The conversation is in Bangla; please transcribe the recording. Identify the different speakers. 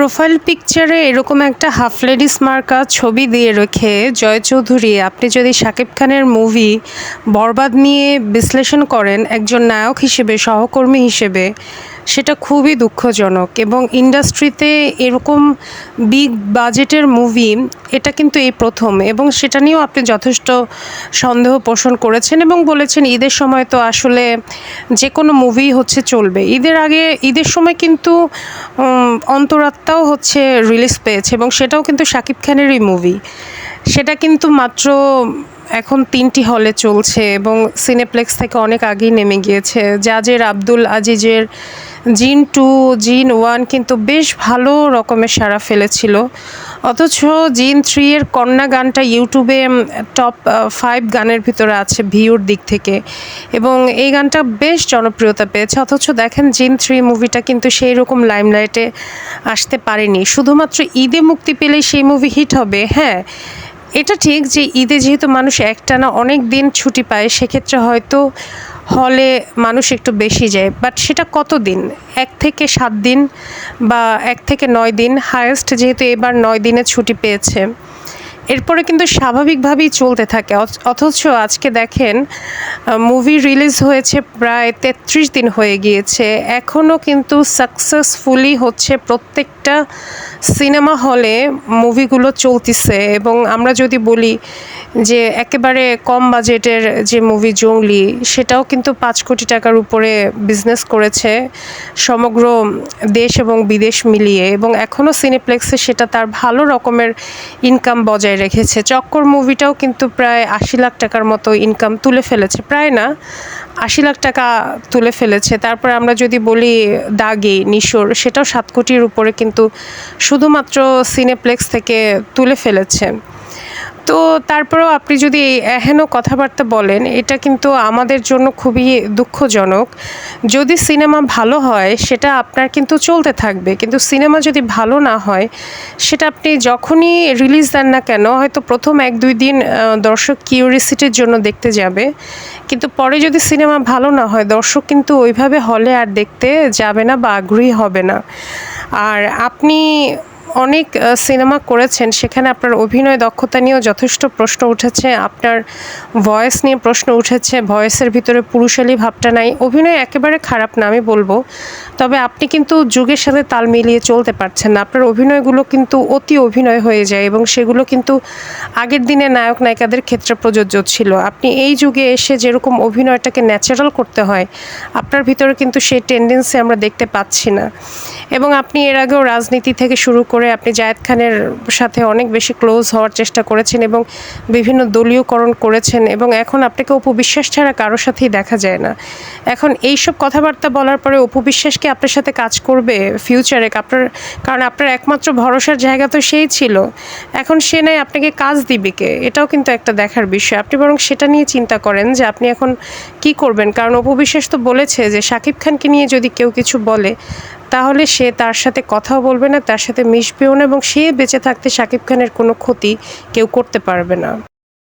Speaker 1: প্রোফাইল পিকচারে এরকম একটা হাফ লেডিস মার্কা ছবি দিয়ে রেখে জয় চৌধুরী, আপনি যদি শাকিব খানের মুভি বরবাদ নিয়ে বিশ্লেষণ করেন, একজন নায়ক হিসেবে, সহকর্মী হিসেবে সেটা খুবই দুঃখজনক এবং ইন্ডাস্ট্রিতে এরকম বিগ বাজেটের মুভি এটা কিন্তু এই প্রথম এবং সেটা নিয়েও আপনি যথেষ্ট সন্দেহ পোষণ করেছেন এবং বলেছেন ঈদের সময় তো আসলে যে কোনো মুভি হচ্ছে চলবে। ঈদের আগে, ঈদের সময় কিন্তু অন্তরাত্মাও হচ্ছে রিলিজ পেয়েছে এবং সেটাও কিন্তু শাকিব খানেরই মুভি সেটা কিন্তু মাত্র এখন তিনটি হলে চলছে এবং সিনেপ্লেক্স থেকে অনেক আগেই নেমে গিয়েছে। জাজের আব্দুল আজিজের জিন টু, জিন ওয়ান কিন্তু বেশ ভালো রকমের সারা ফেলেছিল। অথচ জিন থ্রি এর কন্যা গানটা ইউটিউবে টপ ফাইভ গানের ভিতরে আছে ভিউর দিক থেকে। এবং এই গানটা বেশ জনপ্রিয়তা পেয়েছে। অথচ দেখেন জিন থ্রি মুভিটা কিন্তু সেই রকম লাইমলাইটে আসতে পারেনি। শুধুমাত্র ঈদে মুক্তি পেলেই সেই মুভি হিট হবে। হ্যাঁ এটা ঠিক যে ঈদে যেহেতু মানুষ একটানা অনেক দিন ছুটি পায়, সেক্ষেত্রে হয়তো হলে মানুষ একটু বেশি যায়। বাট সেটা কত দিন এক থেকে সাত দিন বা এক থেকে নয় দিন। হায়েস্ট যেহেতু এবার নয় দিনে ছুটি পেয়েছে। এরপরে কিন্তু স্বাভাবিকভাবেই চলতে থাকে। অথ- অথচ আজকে দেখেন মুভি রিলিজ হয়েছে প্রায় তেত্রিশ দিন হয়ে গিয়েছে। এখনও কিন্তু সাকসেসফুলি হচ্ছে প্রত্যেকটা সিনেমা হলে মুভিগুলো চলতেছে। এবং আমরা যদি বলি যে একেবারে কম বাজেটের যে মুভি জঙ্গলি, সেটাও কিন্তু পাঁচ কোটি টাকার উপরে বিজনেস করেছে সমগ্র দেশ এবং বিদেশ মিলিয়ে। এবং এখনও সিনেপ্লেক্সে সেটা তার ভালো রকমের ইনকাম বজায় রেখেছে। চক্কর মুভিটাও কিন্তু প্রায় আশি লাখ টাকার মতো ইনকাম তুলে ফেলেছে। প্রায় না, আশি লাখ টাকা তুলে ফেলেছে। তারপর আমরা যদি বলি দাগে, নিশোর, সেটাও সাত কোটির উপরে কিন্তু শুধুমাত্র সিনেপ্লেক্স থেকে তুলে ফেলেছে। তো তারপরেও আপনি যদি এই এহেন কথাবার্তা বলেন, এটা কিন্তু আমাদের জন্য খুবই দুঃখজনক। যদি সিনেমা ভালো হয়, সেটা আপনার কিন্তু চলতে থাকবে। কিন্তু সিনেমা যদি ভালো না হয়, সেটা আপনি যখনই রিলিজ দেন না কেন, হয়তো প্রথম এক দুই দিন দর্শক কিউরিসিটির জন্য দেখতে যাবে। কিন্তু পরে যদি সিনেমা ভালো না হয়, দর্শক কিন্তু ওইভাবে হলে আর দেখতে যাবে না বা আগ্রহী হবে না। আর আপনি অনেক সিনেমা করেছেন, সেখানে আপনার অভিনয় দক্ষতা নিয়েও যথেষ্ট প্রশ্ন উঠেছে, আপনার ভয়েস নিয়ে প্রশ্ন উঠেছে, ভয়েসের ভিতরে পুরুষালী ভাবটা নাই, অভিনয় একেবারে খারাপ না, আমি বলব। তবে আপনি কিন্তু যুগের সাথে তাল মিলিয়ে চলতে পারছেন না, আপনার অভিনয়গুলো কিন্তু অতি অভিনয় হয়ে যায় এবং সেগুলো কিন্তু আগের দিনে নায়ক নায়িকাদের ক্ষেত্রে প্রযোজ্য ছিল। আপনি এই যুগে এসে যেরকম অভিনয়টাকে ন্যাচারাল করতে হয়, আপনার ভিতরে কিন্তু সেই টেন্ডেন্সি আমরা দেখতে পাচ্ছি না। এবং আপনি এর আগেও রাজনীতি থেকে শুরু করে আপনি জায়েদ খানের সাথে অনেক বেশি ক্লোজ হওয়ার চেষ্টা করেছেন এবং বিভিন্ন দলীয়করণ করেছেন এবং এখন আপনাকে অপবিশ্বাস ছাড়া কারোর সাথেই দেখা যায় না। এখন এইসব কথাবার্তা বলার পরে অপবিশ্বাস কি আপনার সাথে কাজ করবে ফিউচারে আপনার কারণ আপনার একমাত্র ভরসার জায়গা তো সেই ছিল। এখন সে নাই, আপনাকে কাজ দিবে কে? এটাও কিন্তু একটা দেখার বিষয়। আপনি বরং সেটা নিয়ে চিন্তা করেন যে আপনি এখন কি করবেন? কারণ অপবিশ্বাস তো বলেছে যে শাকিব খানকে নিয়ে যদি কেউ কিছু বলে তাহলে সে তার সাথে কথাও বলবে না, তার সাথে মিশবেও না এবং সে বেঁচে থাকতে শাকিব খানের কোনো ক্ষতি কেউ করতে পারবে না।